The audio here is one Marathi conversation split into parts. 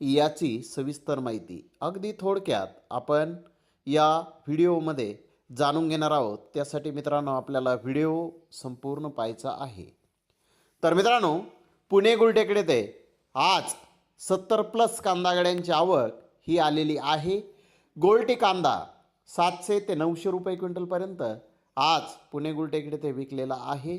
याची सविस्तर माहिती. अगदी थोडक्यात आपण या व्हिडिओमध्ये जाणून घेणार आहोत. त्यासाठी मित्रांनो आपल्याला व्हिडिओ संपूर्ण पाहायचा आहे. तर मित्रांनो पुणे गुलटेकडे ते आज सत्तर प्लस कांदागड्यांची आवक ही आलेली आहे. गोल्टी कांदा सातशे ते नऊशे रुपये क्विंटलपर्यंत आज पुणे गुलटेकडे ते विकलेला आहे.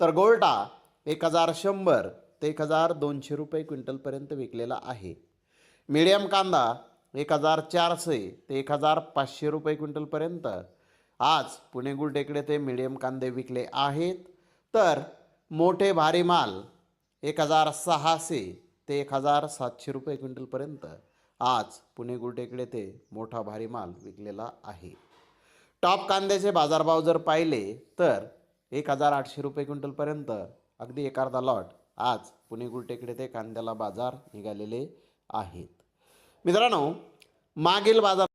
तर गोल्टा एक हजार शंभर ते एक हजार दोनशे रुपये क्विंटलपर्यंत विकलेला आहे. मिडियम कांदा एक हजार चारशे ते एक हजार पाचशे रुपये क्विंटलपर्यंत. आज पुणे गुलटेकडे ते मिडियम कांदे विकले आहेत. तर मोठे भारी माल एक हजार सहाशे ते एक हजार सातशे रुपये क्विंटलपर्यंत आज पुणे गुलटेकडे ते मोठा भारी माल विकलेला आहे. टॉप कांद्याचे बाजारभाव जर पाहिले तर एक हजार आठशे रुपये क्विंटलपर्यंत अगदी एक अर्धा लॉट आज पुणे गुलटेकडे ते कांद्याला बाजार निघालेले आहेत. मित्रांनो मागील बाजार